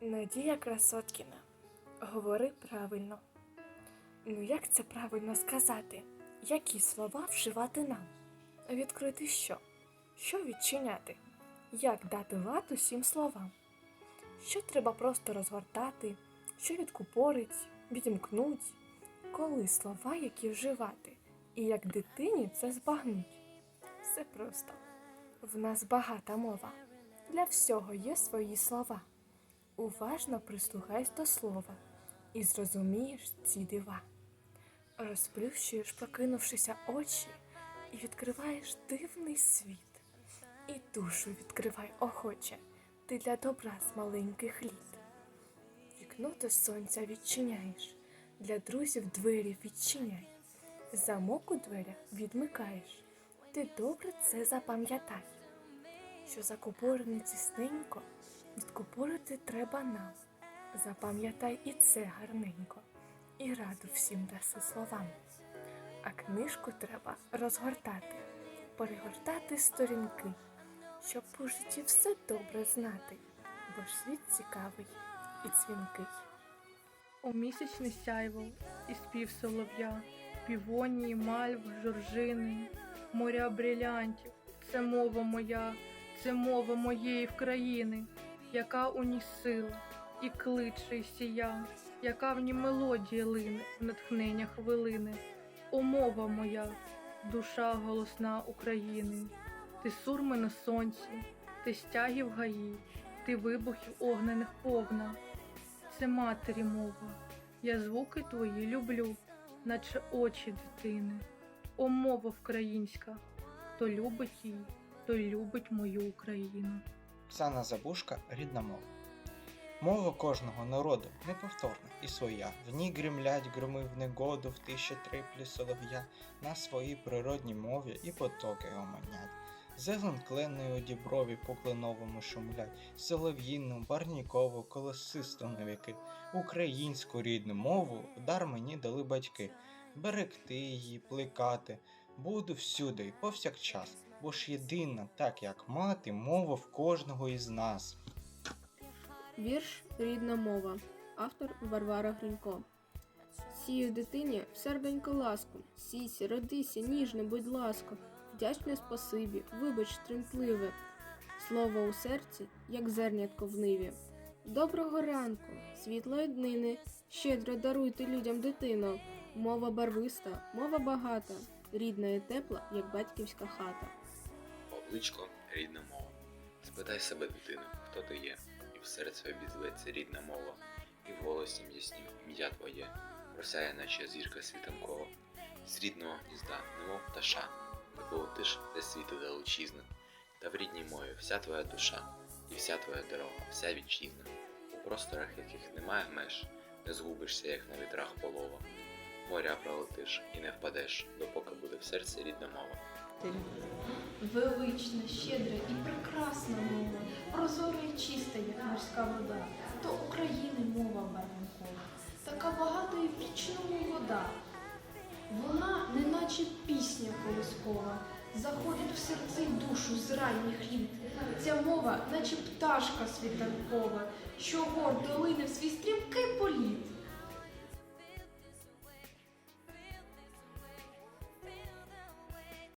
Надія Красоткіна. Говори правильно. Ну як це правильно сказати? Які слова вживати нам? Відкрити що? Що відчиняти? Як дати лад усім словам? Що треба просто розгортати? Що відкупорить, відімкнуть? Коли слова, які вживати? І як дитині це збагнуть? Все просто. В нас багата мова. Для всього є свої слова. Уважно прислухайся до слова і зрозумієш ці дива. Розплющуєш, прокинувшися очі, і відкриваєш дивний світ. І душу відкривай охоче, ти для добра з маленьких літ. Вікно до сонця відчиняєш, для друзів двері відчиняй. Замок у дверях відмикаєш. Ти добре це запам'ятай, що закупорене тісненько відкупорити треба нам. Запам'ятай і це гарненько, і раду всім даси словам. А книжку треба розгортати, перегортати сторінки, щоб у житті все добре знати, бо ж світ цікавий і дзвінкий. У місячне сяйво і спів солов'я, півонії, мальв, жоржини, моря брилянтів. Це мова моя, це мова моєї вкраїни, яка у ній сила, і кличе, і сія, яка в ній мелодія лине, в натхнення хвилини. О, мова моя, душа голосна України, ти сурми на сонці, ти стягів гаї, ти вибухів огнених повна. Це матері мова. Я звуки твої люблю, наче очі дитини. О, мова українська, хто любить її, той любить мою Україну. Оксана Забушка рідна мова. Мова кожного народу неповторна і своя. В ній гримлять громи в негоду, в тиші триплі солов'я, на своїй природній мові і потоки оманять. Зелен кленний у діброві по кленовому шумлять, солов'їну, барнікову, колосисту на віки. Українську рідну мову дар мені дали батьки. Берегти її, плекати, буду всюди і повсякчас, бо ж єдина, так як мати, мова в кожного із нас. Вірш Рідна мова. Автор Варвара Гринько. Сію дитині серденько ласку. Сійся, родися, ніжно, будь ласка. Вдячне спасибі, вибач тремтливе. Слово у серці, як зернятко в ниві. Доброго ранку, світлої днини. Щедро даруйте людям дитину. Мова барвиста, мова багата, рідна і тепла, як батьківська хата. Обличко рідна мова. Спитай себе, дитину, хто ти є, і в серце обізветься рідна мова, і в голосі м'яснім ім'я твоє, просяє, наче зірка світанкова, з рідного гнізда, немов пташа, ти полетиш для світу далечізна, та в рідній мові вся твоя душа, і вся твоя дорога, вся вітчизна, у просторах яких немає меж, не згубишся, як на вітрах полова. Моря пролетиш і не впадеш, допоки буде в серці рідна мова. Велична, щедра і прекрасна мова, прозора і чиста, як морська вода, то України мова барвінкова, така багата і вічна вода. Вона, неначе пісня колискова, заходить в серце й душу з ранніх літ. Ця мова, наче пташка світанкова, що гордо лине в свій.